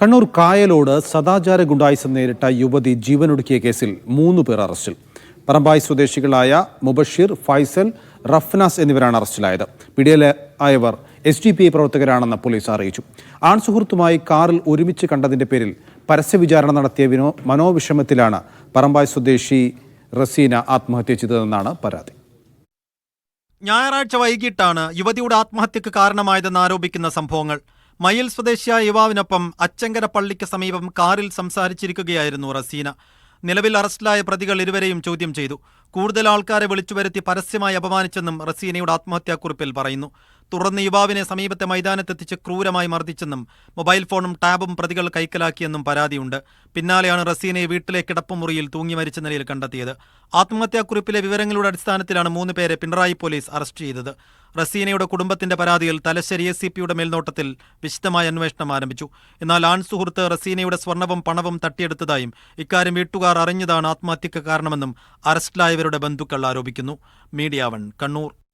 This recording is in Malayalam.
കണ്ണൂർ കായലോട് സദാചാര ഗുണ്ടായിസം നേരിട്ട യുവതി ജീവനൊടുക്കിയ കേസിൽ മൂന്ന് പേർ അറസ്റ്റിൽ. പറമ്പായി സ്വദേശികളായ മുബഷീർ ഫൈസൽ റഫ്നാസ് എന്നിവരാണ് അറസ്റ്റിലായത്. പിടിയിലായവർ എസ് ഡി പി ഐ പ്രവർത്തകരാണെന്ന് പോലീസ് അറിയിച്ചു. ആൺസുഹൃത്തുമായി കാറിൽ ഒരുമിച്ച് കണ്ടതിന്റെ പേരിൽ പരസ്യവിചാരണ നടത്തിയ വിനോ മനോവിഷമത്തിലാണ് പറമ്പായി സ്വദേശി റസീന ആത്മഹത്യ ചെയ്തതെന്നാണ് പരാതി. ഞായറാഴ്ച വൈകിട്ടാണ് യുവതിയുടെ ആത്മഹത്യക്ക് കാരണമായതെന്ന് ആരോപിക്കുന്ന സംഭവങ്ങൾ. മയിൽ സ്വദേശിയായ യുവാവിനൊപ്പം അച്ചങ്കര പള്ളിക്ക് സമീപം കാറിൽ സംസാരിച്ചിരിക്കുകയായിരുന്നു റസീന. നിലവിൽ അറസ്റ്റിലായ പ്രതികൾ ഇരുവരെയും ചോദ്യം ചെയ്തു. കൂടുതൽ ആൾക്കാരെ വിളിച്ചുവരുത്തി പരസ്യമായി അപമാനിച്ചെന്നും റസീനയുടെ ആത്മഹത്യാക്കുറിപ്പിൽ പറയുന്നു. തുടർന്ന് യുവാവിനെ സമീപത്തെ മൈതാനത്തെത്തിച്ച് ക്രൂരമായി മർദ്ദിച്ചെന്നും മൊബൈൽ ഫോണും ടാബും പ്രതികൾ കൈക്കലാക്കിയെന്നും പരാതിയുണ്ട്. പിന്നാലെയാണ് റസീനയെ വീട്ടിലെ കിടപ്പുമുറിയിൽ തൂങ്ങി മരിച്ച നിലയിൽ കണ്ടെത്തിയത്. ആത്മഹത്യാക്കുറിപ്പിലെ വിവരങ്ങളുടെ അടിസ്ഥാനത്തിലാണ് മൂന്ന് പേരെ പിണറായി പോലീസ് അറസ്റ്റ് ചെയ്തത്. റസീനയുടെ കുടുംബത്തിന്റെ പരാതിയിൽ തലശ്ശേരി എസ് സി പിയുടെ മേൽനോട്ടത്തിൽ വിശദമായ അന്വേഷണം ആരംഭിച്ചു. എന്നാൽ ആൺ സുഹൃത്ത് റസീനയുടെ സ്വർണവും പണവും തട്ടിയെടുത്തതായും ഇക്കാര്യം വീട്ടുകാർ അറിഞ്ഞതാണ് ആത്മഹത്യക്ക് കാരണമെന്നും അറസ്റ്റിലായവരുടെ ബന്ധുക്കൾ ആരോപിക്കുന്നു. Media one Kannur.